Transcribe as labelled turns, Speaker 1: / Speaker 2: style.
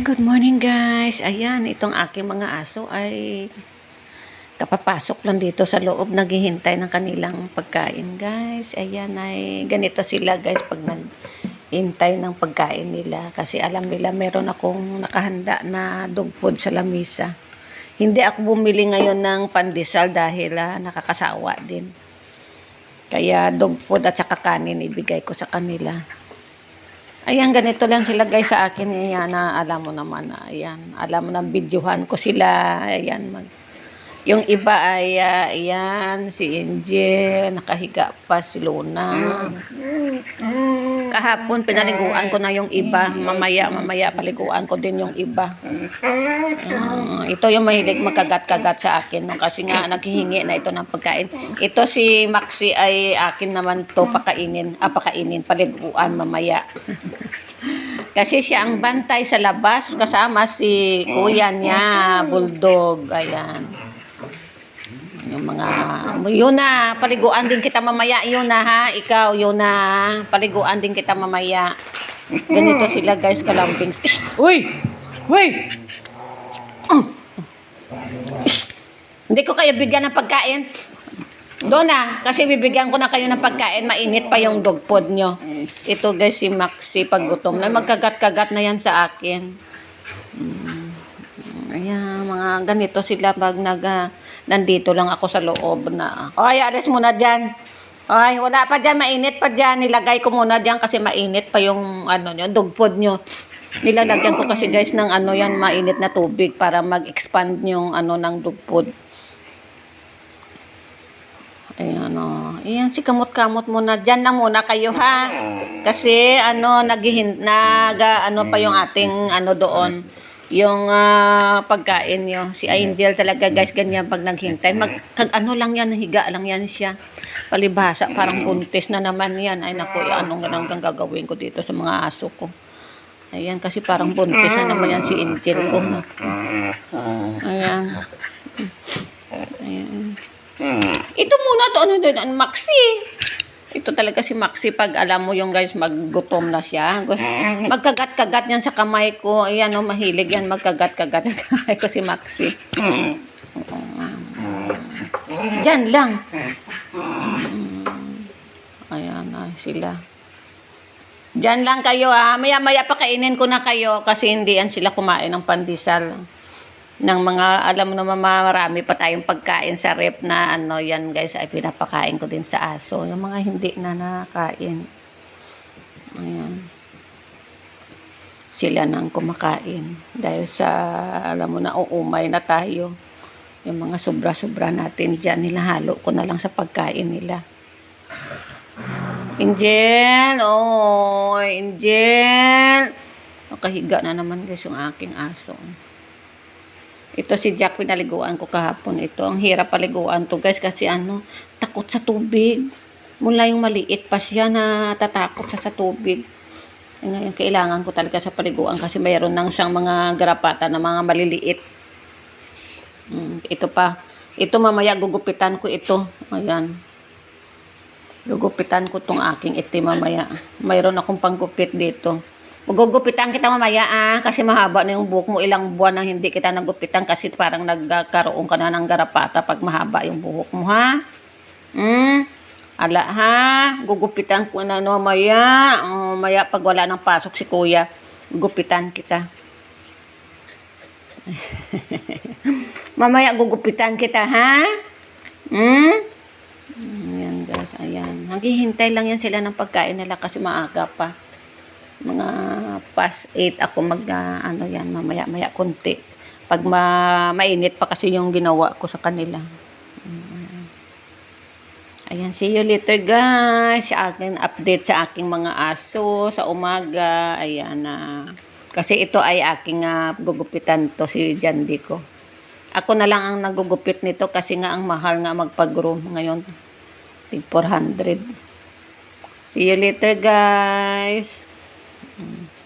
Speaker 1: Good morning guys. Ayan, itong aking mga aso ay kapapasok lang dito sa loob, naghihintay ng kanilang pagkain guys. Ayan ay ganito sila guys pag naghihintay ng pagkain nila. Kasi alam nila meron akong nakahanda na dog food sa lamisa. Hindi ako bumili ngayon ng pandesal dahil ah, nakakasawa din. Kaya dog food at saka kanin ibigay ko sa kanila. Ayan, ganito lang sila guys sa akin. Ayan, na alam mo naman na, ayan, alam mo na videohan ko sila. Ayan, mag, yung iba ay, ah, ayan, si Angel, nakahiga pa si Luna. Kahapon, pinaliguan ko na yung iba. Mamaya, mamaya, paliguan ko din yung iba. Ah, ito yung mahilig magkagat-kagat sa akin. No? Kasi nga, naghihingi na ito ng pagkain. Ito si Maxi ay akin naman to pakainin, ah, pakainin, paliguan mamaya. Kasi siya ang bantay sa labas kasama si kuya niya, bulldog. Ayan. Yung mga, yun na, paliguan din kita mamaya, yun na ha, ikaw, yun na, paliguan din kita mamaya. Ganito sila guys, kalambing. Shh! Uy! Uy! Oh! Hindi ko kayo bigyan ng pagkain. Doon na, kasi bibigyan ko na kayo ng pagkain, mainit pa yung dog food nyo. Ito guys, si Maxi, pag gutom na, magkagat-kagat na yan sa akin. Mm. Ayan, mga ganito sila pag nag, ah, nandito lang ako sa loob na. Oy, alis muna dyan. Oy, wala pa dyan, mainit pa dyan. Nilagay ko muna dyan kasi mainit pa yung ano nyo, dog food nyo. Nilalagyan ko kasi guys ng ano yan, mainit na tubig para mag-expand yung ano ng dog food. Ayan o. Ayan, si kamot-kamot muna. Diyan na muna kayo ha. Kasi ano, naghihin, nag, ano pa yung ating ano doon. Yung ah, pagkain nyo. Si Angel talaga guys, ganyan pag naghintay. Mag, kag, ano lang yan, higa lang yan siya. Palibhasa, parang buntis na naman yan. Ay naku, anong ganang gagawin ko dito sa mga aso ko. Ayan, kasi parang buntis na naman yan si Angel ko. Ayan. Ayan. Ito muna to, ano doon, ang Maxi. Ito talaga si Maxi pag alam mo yung guys maggutom na siya. Magkagat-kagat yan sa kamay ko. Ayan o, mahilig yan magkagat-kagat sa kamay ko si Maxi. Diyan lang. Ayan na sila. Diyan lang kayo ha. Maya-maya pa kainin ko na kayo kasi hindi yan sila kumain ng pandesal ng mga, alam naman marami pa tayong pagkain sa rep na ano yan guys ay pinapakain ko din sa aso. Yung mga hindi na nakain. Ayan. Sila nang kumakain. Dahil sa, alam mo na, uumay na tayo. Yung mga sobra-sobra natin dyan, nilahalo ko na lang sa pagkain nila. Angel! Oh, Angel! Nakahiga na naman guys yung aking aso. Ito si Jack, pinaliguan ko kahapon ito. Ang hirap paliguan to guys kasi ano, takot sa tubig. Mula yung maliit pa siya na tatakot siya sa tubig. Ngayon, kailangan ko talaga sa paliguan kasi mayroon nang siyang mga garapata na mga maliliit. Mm, ito pa. Ito mamaya gugupitan ko ito. Ayan. Gugupitan ko tong aking itim mamaya. Mayroon akong panggupit dito. Magugupitan kita mamaya ah, kasi mahaba na yung buhok mo. Ilang buwan nang hindi kita nagupitan kasi parang nagkaroon ka na ng garapata pag mahaba yung buhok mo ha. Hmm? Ala ha, gugupitan ko na no maya. Oh, maya pag wala nang pasok si kuya, gugupitan kita. mamaya gugupitan kita ha. Hmm? Ayan guys, ayan. Naghihintay lang yan sila ng pagkain nila kasi maaga pa mga past 8 ako mag ah, ano yan mamaya maya konti pag ma, mainit pa kasi yung ginawa ko sa kanila. Mm. ayan see you later guys. Sa akin update sa aking mga aso sa umaga. Ayan na kasi ito ay aking uh, gugupitan to si Jandy ko. Ako na lang ang nagugupit nito kasi nga ang mahal nga magpag-groom ngayon. Tig 400 see you later guys Mm-hmm.